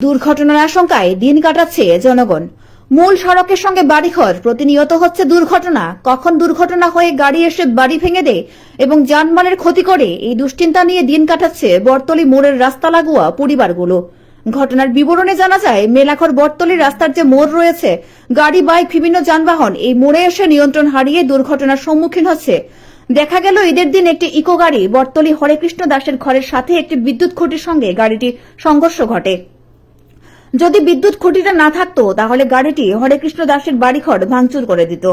দুর্ঘটনার আশঙ্কায় দিন কাটাচ্ছে জনগণ। মূল সড়কের সঙ্গে বাড়িঘর, প্রতিনিয়ত হচ্ছে দুর্ঘটনা। কখন দুর্ঘটনা হয়ে গাড়ি এসে বাড়ি ভেঙে দেয় এবং যানবাহনের ক্ষতি করে, এই দুশ্চিন্তা নিয়ে দিন কাটাচ্ছে বর্তলি মোড়ের রাস্তা লাগোয়া পরিবারগুলো। ঘটনার বিবরণে জানা যায়, মেলাঘর বর্তলির রাস্তার যে মোড় রয়েছে, গাড়ি, বাইক, বিভিন্ন যানবাহন, এই মোড়ে এসে নিয়ন্ত্রণ হারিয়ে দুর্ঘটনার সম্মুখীন হচ্ছে। দেখা গেল, ঈদের দিন একটি ইকো গাড়ি বর্তলি হরেকৃষ্ণ দাসের ঘরের সাথে একটি বিদ্যুৎ খুঁটির সঙ্গে গাড়িটি সংঘর্ষ ঘটে। যদি বিদ্যুৎ খুঁটিটা না থাকতো, তাহলে গাড়িটি হরেকৃষ্ণ দাসের বাড়িঘর ভাঙচুর করে দিত।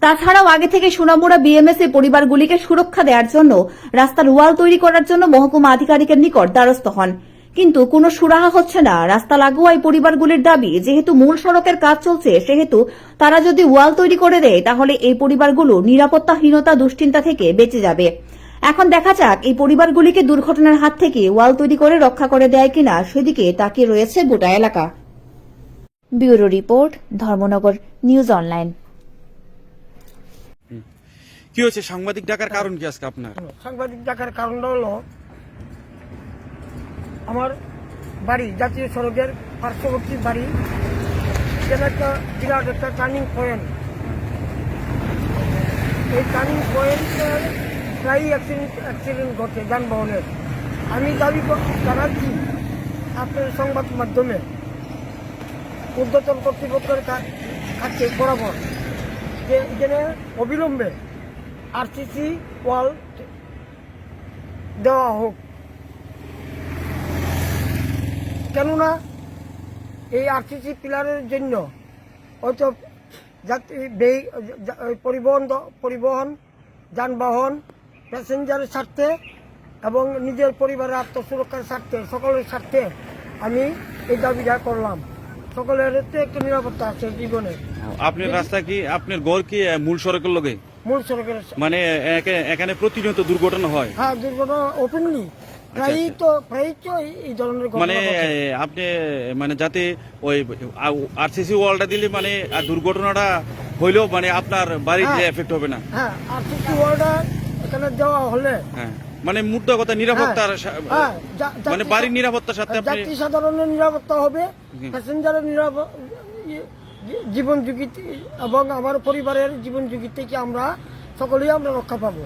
তাছাড়াও আগে থেকে সোনামুড়া বিএমএস এর পরিবারগুলিকে সুরক্ষা দেওয়ার জন্য রাস্তার ওয়াল তৈরি করার জন্য মহকুমা আধিকারিকের নিকট দ্বারস্থ হন। কিন্তু কোনো সুরাহা হচ্ছে না। রাস্তা লাগোয়া পরিবারগুলির দাবি, যেহেতু মূল সড়কের কাজ চলছে, সেহেতু তারা যদি ওয়াল তৈরি করে দেয়, তাহলে এই পরিবারগুলো নিরাপত্তাহীনতা দুশ্চিন্তা থেকে বেঁচে যাবে। এখন দেখা যাক এই পরিবারগুলিকে দুর্ঘটনার হাত থেকে ওয়াল তৈরি করে রক্ষা করে দেয় কিনা সেদিকে তাকিয়ে রয়েছে গোটা এলাকা। Bureau report Dharmanagar news online. কি হয়েছে? সাংবাদিক ডাকার কারণ কি আজকে আপনার? সাংবাদিক ডাকার কারণটা হলো আমার বাড়ি জাতীয় সড়কের পার্শ্ববর্তী বাড়ি সেটা একটা বিরাট একটা টার্নিং পয়েন্ট এই টার্নিং পয়েন্টের প্রায়ই অ্যাক্সিডেন্ট অ্যাক্সিডেন্ট ঘটে যানবাহনের। আমি দাবি জানাচ্ছি আপনার সংবাদ মাধ্যমে। ঊর্ধ্বতন কর্তৃপক্ষের কাছে বরাবর যে এখানে অবিলম্বে আরসিসি ওয়াল দেওয়া হোক। কেননা এই আরসিসি পিলারের জন্য হয়তো যাত্রী পরিবহন পরিবহন, যানবাহন প্যাসেঞ্জারের স্বার্থে এবং নিজের পরিবারের আত্মসুরক্ষার স্বার্থে সকলের স্বার্থে আমি এই দাবিটা করলাম। সকলের একটু নিরাপত্তা আছে জীবনে। আপনার রাস্তা কি আপনার ঘর কি মূল সড়কের লগে? মূল সড়কের মানে এখানে প্রতিনিয়ত দুর্ঘটনা হয়? হ্যাঁ দুর্ঘটনা ওপেনলি প্রায়ই তো প্রায়ই তো এই- ধরনের মানে আপনি মানে যাতে ওই আরসিসি ওয়ালটা দিলে মানে দুর্ঘটনাটা হইলেও মানে আপনার বাড়ির হ্যাঁ। এফেক্ট হবে না? হ্যাঁ আর সিটি ওয়ার্ডার এখানে দেওয়া হলে? হ্যাঁ। মানে মুদ্রা কথা নিরাপত্তার হ্যাঁ, যা- মানে বাড়ির নিরাপত্তার সাথে যাত্রী সাধারণের নিরাপত্তা হবে। প্যাসেঞ্জারের নিরাপত্তা জীবন ঝুঁকি এবং আমার পরিবারের জীবন ঝুঁকি থেকে আমরা সকলেই আমরা রক্ষা পাবো।